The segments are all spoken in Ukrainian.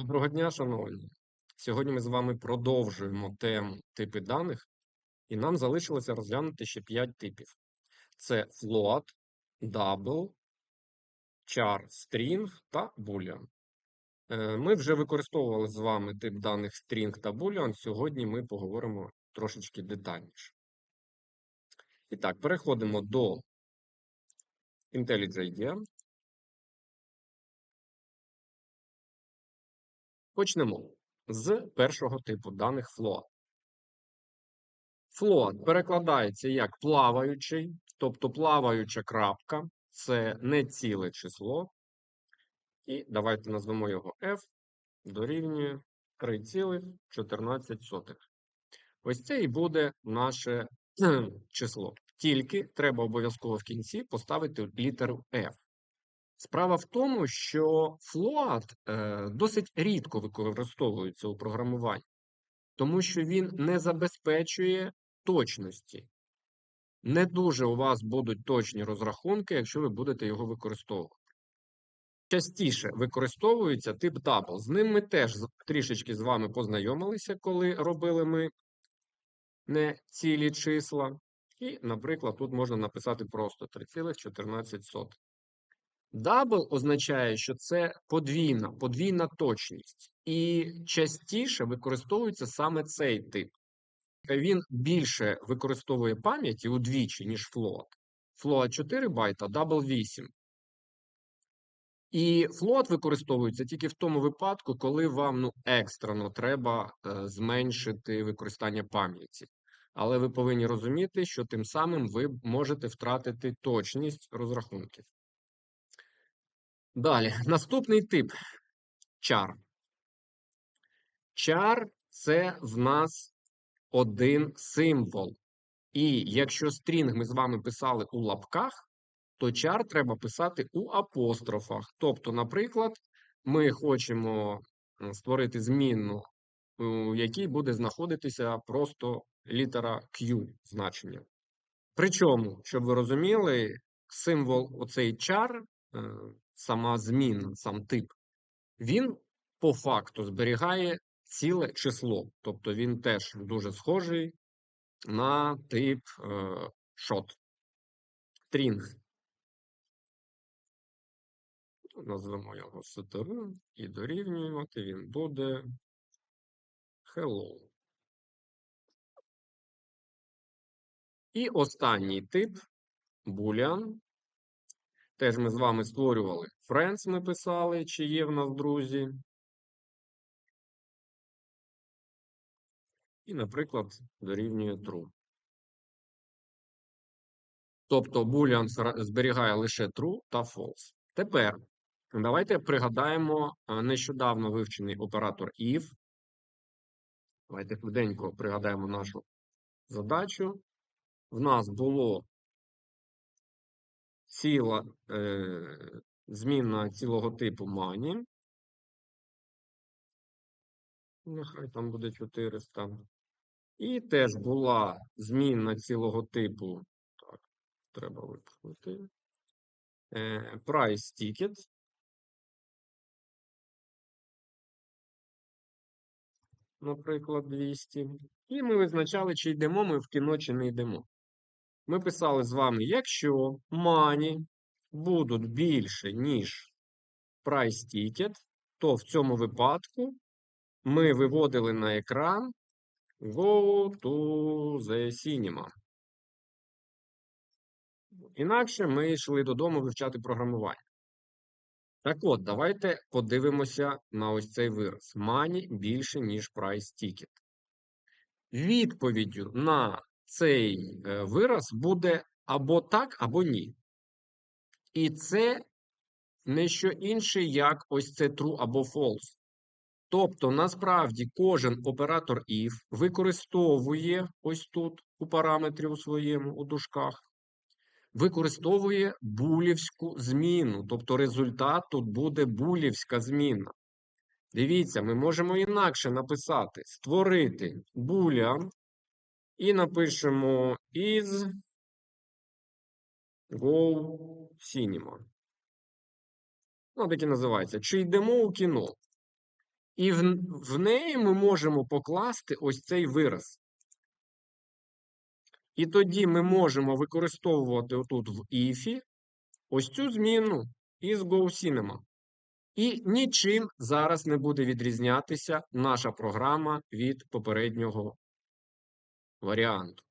Доброго дня, шановні. Сьогодні ми з вами продовжуємо тему типи даних, і нам залишилося розглянути ще 5 типів: це float, double, char, string та boolean. Е, Ми вже використовували з вами тип даних string та boolean. Сьогодні ми поговоримо трошечки детальніше. І так, переходимо до IntelliJ Почнемо з першого типу даних float. Float перекладається як плаваючий, тобто плаваюча крапка, це не ціле число. І давайте назвемо його f дорівнює 3,14. Ось це і буде наше число. Тільки треба обов'язково в кінці поставити літеру F. Справа в тому, що float е, досить рідко використовується у програмуванні, тому що він не забезпечує точності. Не дуже у вас будуть точні розрахунки, якщо ви будете його використовувати. Частіше використовується тип double. З ним ми теж трішечки з вами познайомилися, коли робили ми не цілі числа. І, наприклад, тут можна написати просто 3,14. Дабл означає, що це подвійна, подвійна точність. І частіше використовується саме цей тип. Він більше використовує пам'яті удвічі, ніж float. Float 4 байта, double 8. І float використовується тільки в тому випадку, коли вам ну, екстрено треба е, зменшити використання пам'яті. Але ви повинні розуміти, що тим самим ви можете втратити точність розрахунків. Далі, наступний тип чар. Чар це в нас один символ. І якщо стрінг ми з вами писали у лапках, то чар треба писати у апострофах. Тобто, наприклад, ми хочемо створити змінну, у якій буде знаходитися просто літера Q значення. Причому, щоб ви розуміли, символ оцей чар е, сама зміна, сам тип, він по факту зберігає ціле число. Тобто він теж дуже схожий на тип е, shot. String. Назвемо його str і дорівнювати він буде hello. І останній тип boolean. Теж ми з вами створювали Friends, ми писали, чи є в нас друзі. І, наприклад, дорівнює true. Тобто Boolean зберігає лише true та false. Тепер давайте пригадаємо нещодавно вивчений оператор if. Давайте швиденько пригадаємо нашу задачу. В нас було ціла е, змінна цілого типу money. Нехай там буде 400. І теж була змінна цілого типу. Так, треба випустити. Е, price ticket. Наприклад, 200. І ми визначали, чи йдемо ми в кіно, чи не йдемо. Ми писали з вами, якщо мані будуть більше, ніж price ticket, то в цьому випадку ми виводили на екран Go to the cinema. Інакше ми йшли додому вивчати програмування. Так от, давайте подивимося на ось цей вираз. Money більше, ніж price ticket. Відповіддю на цей е, вираз буде або так, або ні. І це не що інше, як ось це true або false. Тобто, насправді, кожен оператор if використовує ось тут у параметрі у своєму у дужках, використовує булівську зміну. Тобто результат тут буде булівська зміна. Дивіться, ми можемо інакше написати: створити boolean і напишемо is go cinema. Ну, так і називається. Чи йдемо у кіно? І в, в неї ми можемо покласти ось цей вираз. І тоді ми можемо використовувати отут в if ось цю зміну із GoCinema. І нічим зараз не буде відрізнятися наша програма від попереднього варіанту.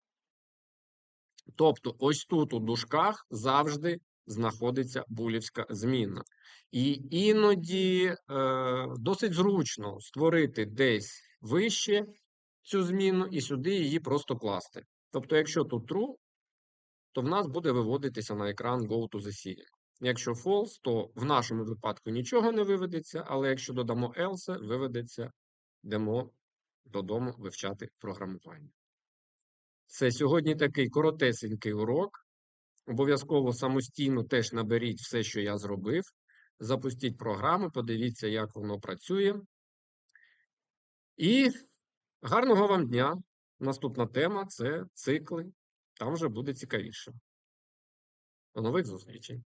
Тобто, ось тут у дужках завжди знаходиться булівська зміна. І іноді е, досить зручно створити десь вище цю зміну і сюди її просто класти. Тобто, якщо тут true, то в нас буде виводитися на екран Go to the ceiling. Якщо false, то в нашому випадку нічого не виведеться, але якщо додамо else, виведеться, йдемо додому вивчати програмування. Це сьогодні такий коротесенький урок. Обов'язково самостійно теж наберіть все, що я зробив. Запустіть програму, подивіться, як воно працює. І гарного вам дня! Наступна тема це цикли. Там вже буде цікавіше. До нових зустрічей!